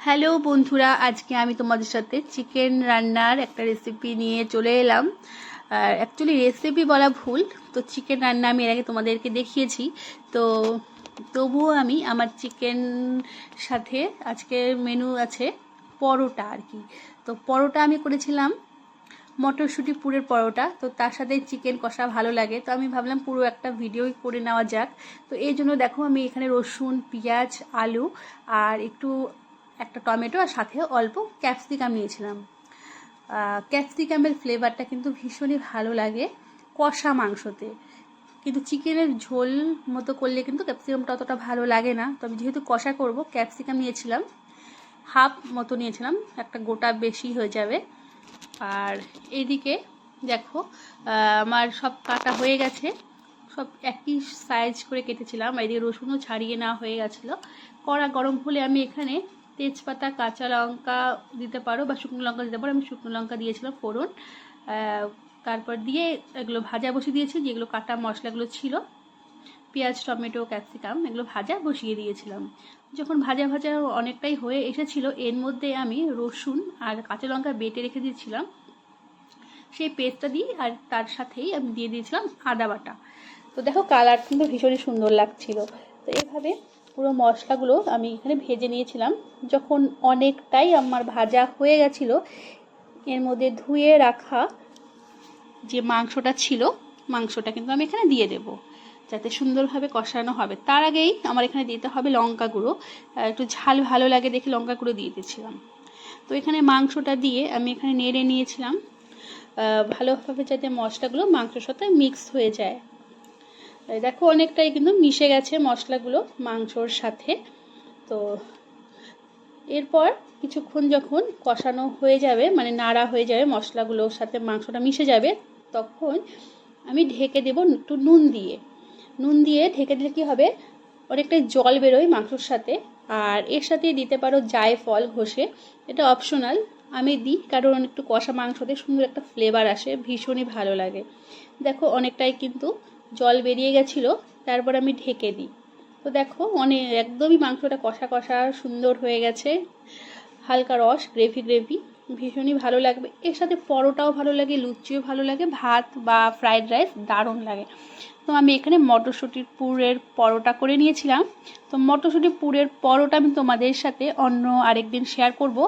Hello বন্ধুরা, আজকে আমি তোমাদের সাথে চিকেন রান্নার একটা রেসিপি নিয়ে চলে এলাম। আর অ্যাকচুয়ালি রেসিপি বলা ভুল, তো চিকেন রান্না আমি এর আগে তোমাদেরকে দেখিয়েছি। তো তবুও আমি আমার চিকেন সাথে আজকের মেনু আছে পরোটা আর কি। তো পরোটা আমি করেছিলাম মটরশুঁটি পুরের পরোটা, তো তার সাথে চিকেন কষা ভালো লাগে। তো আমি ভাবলাম পুরো একটা ভিডিওই করে নেওয়া যাক। তো এই জন্য দেখো আমি এখানে রসুন, পেঁয়াজ, আলু আর একটু একটা টমেটো আর সাথে অল্প ক্যাপসিকাম নিয়েছিলাম। ক্যাপসিকামের ফ্লেভারটা কিন্তু ভীষণই ভালো লাগে কষা মাংসতে। কিন্তু চিকেনের ঝোল মতো করলে কিন্তু ক্যাপসিকামটা অতটা ভালো লাগে না। তবে যেহেতু কষা করব, ক্যাপসিকাম নিয়েছিলাম, হাফ মতো নিয়েছিলাম, একটা গোটা বেশি হয়ে যাবে। আর এইদিকে দেখো আমার সব কাটা হয়ে গেছে। সব একই সাইজ করে কেটেছিলাম। এদিকে রসুনও ছাড়িয়ে নেওয়া হয়ে গেছিল। কড়া গরম হলে আমি এখানে তেজপাতা, কাঁচা লঙ্কা দিতে পারো বা শুকনো লঙ্কা দিতে পারো। আমি শুকনো লঙ্কা দিয়েছিলাম ফোড়ন। তারপর দিয়ে এগুলো ভাজা বসিয়ে দিয়েছি, যেগুলো কাটা মশলাগুলো ছিল। পেঁয়াজ, টমেটো, ক্যাপসিকাম এগুলো ভাজা বসিয়ে দিয়েছিলাম। যখন ভাজা ভাজা অনেকটাই হয়ে এসেছিল, এর মধ্যে আমি রসুন আর কাঁচা লঙ্কা বেটে রেখে দিয়েছিলাম। সেই পেস্টটা দিই আর তার সাথেই আমি দিয়ে দিয়েছিলাম আদা বাটা। তো দেখো কালার কিন্তু ভীষণই সুন্দর লাগছিল। তো এইভাবে পুরো মশলাগুলো আমি এখানে ভেজে নিয়েছিলাম। যখন অনেকটাই আমার ভাজা হয়ে গেছিল, এর মধ্যে ধুয়ে রাখা যে মাংসটা ছিল, মাংসটা কিন্তু আমি এখানে দিয়ে দেব, যাতে সুন্দরভাবে কষানো হবে। তার আগেই আমার এখানে দিতে হবে লঙ্কা গুঁড়ো। একটু ঝাল ভালো লাগে দেখে লঙ্কা গুঁড়ো দিয়ে দিয়েছিলাম। তো এখানে মাংসটা দিয়ে আমি এখানে নেড়ে নিয়েছিলাম। ভালোভাবে যাতে মশলাগুলো মাংসর সাথে মিক্স হয়ে যায়। দেখো অনেকটাই কিন্তু মিশে গেছে মশলাগুলো মাংসর সাথে। তো এরপর কিছুক্ষণ যখন কষানো হয়ে যাবে মানে নাড়া হয়ে যাবে মশলাগুলোর সাথে মাংসটা মিশে যাবে, তখন আমি ঢেকে দেব একটু নুন দিয়ে। নুন দিয়ে ঢেকে দিলে কী হবে? অনেকটাই জল বেরোয় মাংসর সাথে। আর এর সাথে দিতে পারো জায়ফল, ঘষে। এটা অপশনাল আমি দিই, কারণ একটু কষা মাংসতে সুন্দর একটা ফ্লেভার আসে, ভীষণই ভালো লাগে। দেখো অনেকটাই কিন্তু জল বেরিয়ে গেছিল, তারপর আমি ঢেকে দিই। তো দেখো অনেক একদমই মাংসটা কষা কষা সুন্দর হয়ে গেছে। হালকা রস, গ্রেভি গ্রেভি, ভীষণই ভালো লাগবে। এর সাথে পরোটাও ভালো লাগে, লুচিও ভালো লাগে, ভাত বা ফ্রায়েড রাইস দারুণ লাগে। তো আমি এখানে মটরশুঁটির পুরের পরোটা করে নিয়েছিলাম। তো মটরশুঁটির পুরের পরোটা আমি তোমাদের সাথে অন্য আরেকদিন শেয়ার করব।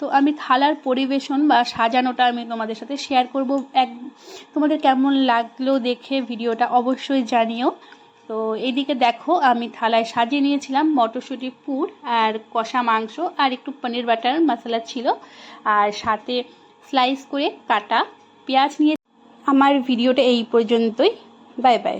তো আমি থালার পরিবেশন বা সাজানোটা আমি তোমাদের সাথে শেয়ার করব। এক তোমাদের কেমন লাগল দেখে ভিডিওটা অবশ্যই জানিও। তো এদিকে দেখো, আমি থালায় সাজিয়ে নিয়েছিলাম মটরশুঁটি পুর আর কষা মাংস আর একটু পনির বাটার মশলা ছিল। আর সাথে স্লাইস করে কাটা পেঁয়াজ নিয়ে আমার ভিডিওটা এই পর্যন্তই। Bye bye